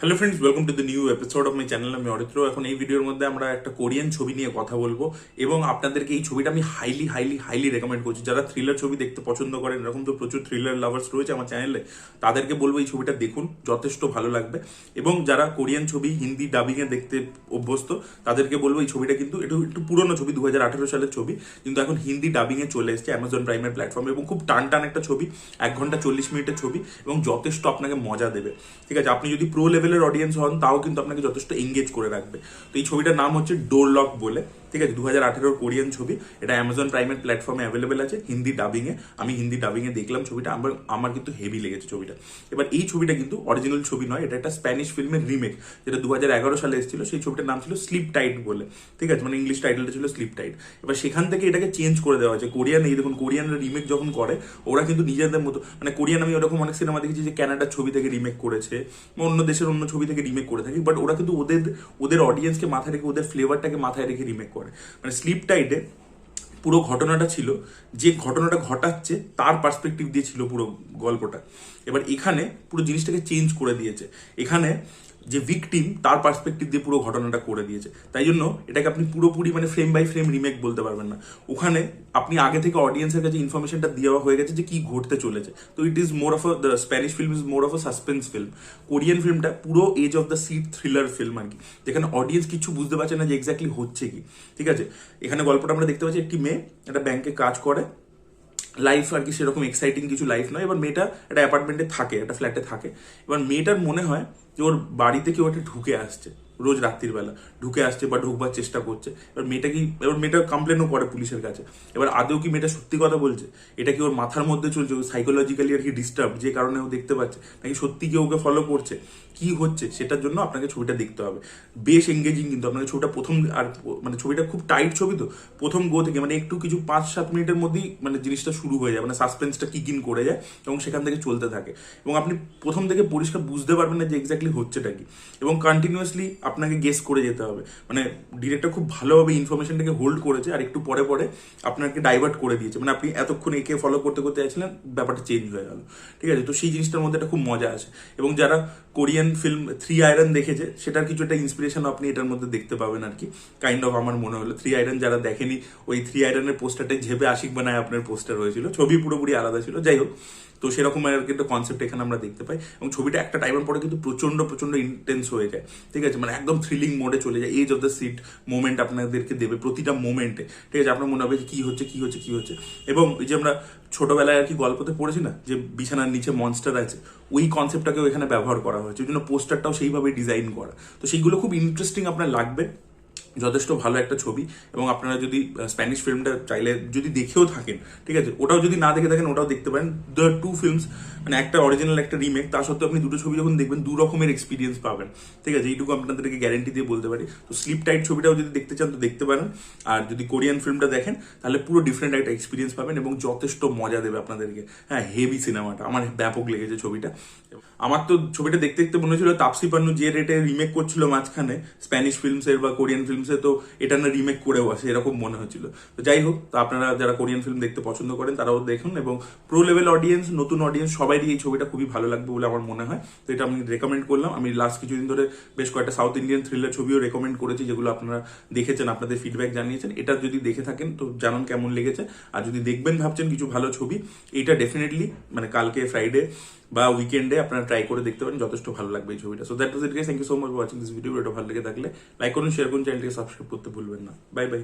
Hello friends welcome to the new episode of my channel আমি অরিত্র এখন এই ভিডিওর মধ্যে আমরা একটা কোরিয়ান ছবি নিয়ে কথা বলব এবং আপনাদেরকে এই ছবিটা আমি হাইলি হাইলি হাইলি রেকমেন্ড করছি। যারা থ্রিলার ছবি দেখতে পছন্দ করেন, এরকম তো প্রচুর থ্রিলার লাভার্স রয়েছে আমার চ্যানেলে তাদেরকে বলব এই ছবিটা দেখুন, যথেষ্ট ভালো লাগবে। এবং যারা কোরিয়ান ছবি হিন্দি ডাবিংয়ে দেখতে অভ্যস্ত, তাদেরকে বলব এই ছবিটা কিন্তু একটু একটু পুরনো ছবি দু হাজার আঠেরো সালের ছবি। কিন্তু এখন হিন্দি ডাবিংয়ে চলে এসেছে অ্যামাজন প্রাইমের প্ল্যাটফর্মে এবং খুব টান টান একটা ছবি, এক ঘণ্টা চল্লিশ মিনিটের ছবি এবং যথেষ্ট আপনাকে মজা দেবে। ঠিক আছে, আপনি যদি প্রো লেভেলের অডিয়েন্স হন, তাও কিন্তু আপনাকে যথেষ্ট এঙ্গেজ করে রাখবে। তো এই ছবিটার নাম হচ্ছে ডোর লক বলে। ঠিক আছে দু হাজার কোরিয়ান ছবি। এটা অ্যামাজন প্রাইমের প্ল্যাটফর্মে অ্যাভেলেবেল আছে, হিন্দি ডাবিংয়ে আমি হিন্দি ডাবিংয়ে দেখলাম ছবিটা, আমার আমার কিন্তু হেভি লেগেছে ছবিটা। এবার এই ছবিটা কিন্তু অরিজিনাল ছবি নয়, এটা একটা স্প্যানিশ ফিল্মের রিমেক যেটা দু এগারো সালে এসেছিল, সেই ছবিটার নাম ছিল স্লিপ টাইট বলে। ঠিক আছে মানে ইংলিশ টাইটেলটা ছিল স্লিপ টাইট এবার সেখান থেকে এটাকে চেঞ্জ করে দেওয়া হয়েছে। কোরিয়ান, এই দেখুন কোরিয়ানরা রিমেক যখন করে, ওরা কিন্তু নিজেদের মতো মানে কোরিয়ান আমি ওরকম অনেক সিনেমা দেখেছি যে ক্যানাডার ছবি থেকে রিমেক করেছে, বা অন্য দেশের অন্য ছবি থেকে রিমেক করে থাকে বাট ওরা কিন্তু ওদের ওদের অডিয়েন্সকে মাথায় রেখে, ওদের ফ্লেভারটাকে মাথায় রেখে রিমেক করে মানে স্লিপ টাইটে পুরো ঘটনাটা ছিল, যে ঘটনাটা ঘটাচ্ছে তার পার্সপেক্টিভ দিয়ে ছিল পুরো গল্পটা। এবার এখানে পুরো জিনিসটাকে চেঞ্জ করে দিয়েছে। এখানে যে ভিকটিম তার পার্সপেক্টিভ দিয়ে পুরো ঘটনাটা করে দিয়েছে। তাই জন্য এটাকে আপনি পুরোপুরি মানে ফ্রেম বাই ফ্রেম রিমেক বলতে পারবেন না। ওখানে আপনি আগে থেকে অডিয়েন্সের কাছে ইনফরমেশনটা দেওয়া হয়ে গেছে যে কি ঘটতে চলেছে। তো it is more of a the Spanish film is more of a suspense film Korean ফিল্মটা পুরো edge of the seat thriller film আর কি। যেখানে অডিয়েন্স কিছু বুঝতে পারছে না যে এক্স্যাক্টলি হচ্ছে কি। ঠিক আছে? এখানে গল্পটা আমরা দেখতে পাচ্ছি, একটি মেয়ে একটা ব্যাংকে কাজ করে। লাইফ আর কি সেরকম এক্সাইটিং কিছু লাইফ নয়। এবার মেয়েটা একটা অ্যাপার্টমেন্টে থাকে, একটা ফ্ল্যাটে থাকে। এবার মেয়েটার মনে হয় যে ওর বাড়িতে কেউ একটা ঢুকে আসছে, রোজ রাত্রির বেলা। ঢুকে আসছে বা ঢুকবার চেষ্টা করছে। এবার মেয়েটা কি, এবার মেয়েটা কমপ্লেনও করে পুলিশের কাছে। এবার আদৌ কি মেয়েটা সত্যি কথা বলছে? এটা কি ওর মাথার মধ্যে চলছে? সাইকোলজিক্যালি আর কি ডিস্টার্ব যে কারণে ও দেখতে পাচ্ছে? নাকি সত্যি কেউ ওকে ফলো করছে? কি হচ্ছে সেটার জন্য আপনাকে ছবিটা দেখতে হবে। বেশ এঙ্গেজিং কিন্তু, আপনাকে ছবিটা প্রথম আর মানে ছবিটা খুব টাইট ছবি তো, প্রথম গো থেকে মানে একটু কিছু পাঁচ সাত মিনিটের মধ্যেই মানে জিনিসটা শুরু হয়ে যায় মানে সাসপেন্সটা কিক ইন করে যায় এবং সেখান থেকে চলতে থাকে। এবং আপনি প্রথম থেকে পরিষ্কার বুঝতে পারবেন না যে এক্স্যাক্টলি হচ্ছেটা কি। এবং কন্টিনিউয়াসলি আপনাকে গেস করে যেতে হবে। মানে ডিরেক্টর খুব ভালোভাবে ইনফরমেশনটাকে হোল্ড করেছে আর একটু পরে পরে আপনাকে ডাইভার্ট করে দিয়েছে। মানে আপনি এতক্ষণ একে ফলো করতে করতে চাইছিলেন, ব্যাপারটা চেঞ্জ হয়ে গেল। ঠিক আছে? তো সেই জিনিসটার মধ্যে একটা খুব মজা আছে এবং যারা কোরিয়ান ফিল্ম থ্রি আয়রন দেখেছে। সেটার কিছু একটা ইন্সপিরেশন আপনি এটার মধ্যে দেখতে পাবেন আর কি। কাইন্ড অফ আমার মনে হলো। থ্রি আয়রন যারা দেখেনি, ওই থ্রি আয়রনের পোস্টারটাই ঝেপে আশিক বানায় আপনার পোস্টার হয়েছিল ছবি পুরোপুরি আলাদা ছিল। যাই হোক, তো সেরকম আর কিন্তু কনসেপ্ট এখানে আমরা দেখতে পাই। এবং ছবিটা একটা টাইমের পরে কিন্তু প্রচণ্ড প্রচণ্ড ইন্টেন্স হয়ে যায়। ঠিক আছে? মানে একদম থ্রিলিং মোডে চলে যায়। Edge of the seat moment আপনাদেরকে দেবে প্রতিটা মোমেন্টে ঠিক আছে? আপনার মনে হবে যে কি হচ্ছে কি হচ্ছে কি হচ্ছে? এবং এই যে আমরা ছোটবেলায় আর কি গল্পতে পড়েছি না? যে বিছানার নিচে মনস্টার আছে। ওই কনসেপ্টটাকেও এখানে ব্যবহার করা হয়েছে। ওই জন্য পোস্টারটাও সেইভাবে ডিজাইন করা। তো সেইগুলো খুব ইন্টারেস্টিং আপনার লাগবে। যথেষ্ট ভালো একটা ছবি এবং আপনারা যদি স্প্যানিশ ফিল্মটা চাইলে যদি দেখেও থাকেন, ঠিক আছে? ওটাও যদি না দেখে থাকেন, ওটাও দেখতে পারেন। দ্য টু ফিল্মস মানে একটা অরিজিনাল একটা রিমেক তা সত্ত্বেও আপনি দুটো ছবি যখন দেখবেন, দু রকমের এক্সপিরিয়েন্স পাবেন, ঠিক আছে? এইটুকু আপনাদেরকে গ্যারেন্টি দিয়ে বলতে পারি। তো স্লিপ টাইট ছবিটাও যদি দেখতে চান, তো দেখতে পারেন। আর যদি কোরিয়ান ফিল্মটা দেখেন, তাহলে পুরো ডিফারেন্ট একটা এক্সপিরিয়েন্স পাবেন এবং যথেষ্ট মজা দেবে আপনাদেরকে। হ্যাঁ হেভি সিনেমাটা আমার ব্যাপক লেগেছে ছবিটা। আমার তো ছবিটা দেখতে দেখতে মনে হচ্ছিল তাপসি পান্নু যে রেটে রিমেক করছিল মাঝখানে স্প্যানিশ ফিল্মসের বা কোরিয়ান ফিল্মসে তো এটা না রিমেক করেও আসে, এরকম মনে হচ্ছিল। তো যাই হোক, তো আপনারা যারা কোরিয়ান ফিল্ম দেখতে পছন্দ করেন, তারাও দেখুন এবং প্রো লেভেল অডিয়েন্স নতুন অডিয়েন্স সবাইরই এই ছবিটা খুবই ভালো লাগবে বলে আমার মনে হয়। তো এটা আমি রেকমেন্ড করলাম। আমি লাস্ট কিছুদিন ধরে বেশ কয়েকটা সাউথ ইন্ডিয়ান থ্রিলার ছবিও রেকমেন্ড করেছি, যেগুলো আপনারা দেখেছেন, আপনাদের ফিডব্যাক জানিয়েছেন। এটা যদি দেখে থাকেন, তো জানান কেমন লেগেছে। আর যদি দেখবেন, ভাবছেন কিছু ভালো ছবি, এটা ডেফিনেটলি মানে কালকে ফ্রাইডে বা উইকেন্ডে আপনারা ট্রাই করে দেখতে পারেন, যথেষ্ট ভালো লাগবে এই ছবিটা। So that was it guys thank you so much watching this video এটা ভালো লেগে থাকলে লাইক করুন শেয়ার করুন চ্যানেলটিকে সাবস্ক্রাইব করতে ভুলবেন না। Bye bye.